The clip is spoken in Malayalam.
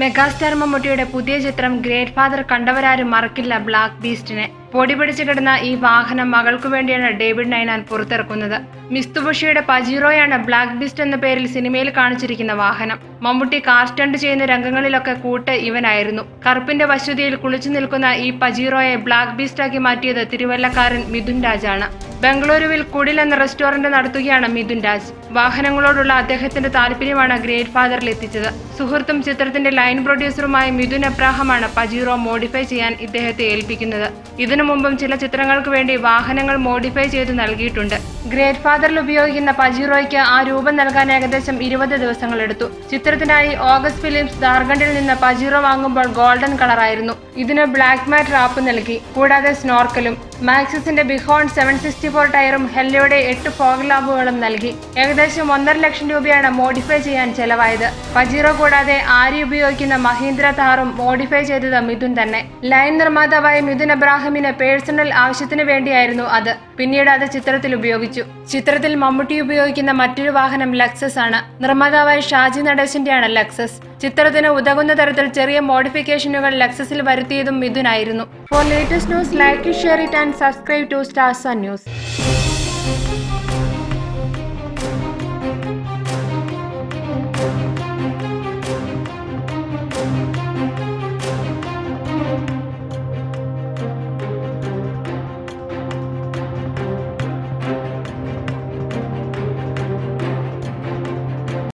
മെഗാസ്റ്റാർ മമ്മൂട്ടിയുടെ പുതിയ ചിത്രം ഗ്രേറ്റ് ഫാദർ കണ്ടവരാരും മറക്കില്ല ബ്ലാക്ക് ബീസ്റ്റിനെ. പൊടി പിടിച്ചു കിടന്ന ഈ വാഹനം മകൾക്കു വേണ്ടിയാണ് ഡേവിഡ് നൈനാൻ പുറത്തിറക്കുന്നത്. മിസ്തുബുഷിയുടെ പജീറോയാണ് ബ്ലാക്ക് ബിസ്റ്റ് എന്ന പേരിൽ സിനിമയിൽ കാണിച്ചിരിക്കുന്ന വാഹനം. മമ്മൂട്ടി കാർ സ്റ്റണ്ട് ചെയ്യുന്ന രംഗങ്ങളിലൊക്കെ കൂട്ട് ഇവനായിരുന്നു. കറുപ്പിന്റെ വശുതിയിൽ കുളിച്ചു നിൽക്കുന്ന ഈ പജീറോയെ ബ്ലാക്ക് ബീസ്റ്റാക്കി മാറ്റിയത് തിരുവല്ലക്കാരൻ മിഥുൻ രാജാണ്. ബംഗളൂരുവിൽ കുടിൽ എന്ന റെസ്റ്റോറന്റ് നടത്തുകയാണ് മിഥുൻ രാജ്. വാഹനങ്ങളോടുള്ള അദ്ദേഹത്തിന്റെ താല്പര്യമാണ് ഗ്രേറ്റ് ഫാദറിൽ എത്തിച്ചത്. സുഹൃത്തും ചിത്രത്തിന്റെ ലൈൻ പ്രൊഡ്യൂസറുമായ മിഥുൻ എബ്രാഹമാണ് പജീറോ മോഡിഫൈ ചെയ്യാൻ ഇദ്ദേഹത്തെ ഏൽപ്പിക്കുന്നത്. ഇതിനു മുമ്പും ചില ചിത്രങ്ങൾക്ക് വേണ്ടി വാഹനങ്ങൾ മോഡിഫൈ ചെയ്ത് നൽകിയിട്ടുണ്ട്. ഗ്രേറ്റ് ഫാദറിൽ ഉപയോഗിക്കുന്ന പജീറോയ്ക്ക് ആ രൂപം നൽകാൻ ഏകദേശം ഇരുപത് ദിവസങ്ങളെടുത്തു. ചിത്രത്തിനായി ഓഗസ്റ്റ് ഫിലിംസ് ജാർഖണ്ഡിൽ നിന്ന് പജിറോ വാങ്ങുമ്പോൾ ഗോൾഡൻ കളറായിരുന്നു ഇതിന് ബ്ലാക്ക് മാറ്റ് റാപ്പ് നൽകി. കൂടാതെ സ്നോർക്കലും മാക്സിസിന്റെ ബിഹോൺ സെവൻ സിക്സ്റ്റി ഫോർ ടയറും ഹെല്ലയുടെ എട്ട് ഫോഗ് ലാബുകളും നൽകി. ഏകദേശം ഒന്നര ലക്ഷം രൂപയാണ് മോഡിഫൈ ചെയ്യാൻ ചെലവായത്. പജീറോ കൂടാതെ ആരി ഉപയോഗിക്കുന്ന മഹീന്ദ്ര താറും മോഡിഫൈ ചെയ്തത് മിഥുൻ തന്നെ. ലൈൻ നിർമ്മാതാവായ മിഥുൻ അബ്രാഹിമിന് പേഴ്സണൽ ആവശ്യത്തിന് വേണ്ടിയായിരുന്നു അത്. പിന്നീട് അത് ചിത്രത്തിൽ ഉപയോഗിച്ചു. ചിത്രത്തിൽ മമ്മൂട്ടി ഉപയോഗിക്കുന്ന മറ്റൊരു വാഹനം ലക്സസ് ആണ്. നിർമ്മാതാവായ ഷാജി നടേശന്റെയാണ് ലക്സസ്. ചിത്രത്തിന് ഉതകുന്ന തരത്തിൽ ചെറിയ മോഡിഫിക്കേഷനുകൾ ലക്സസിൽ വരുത്തിയതും മിഥുനായിരുന്നു. For latest news like share it and subscribe to Stars News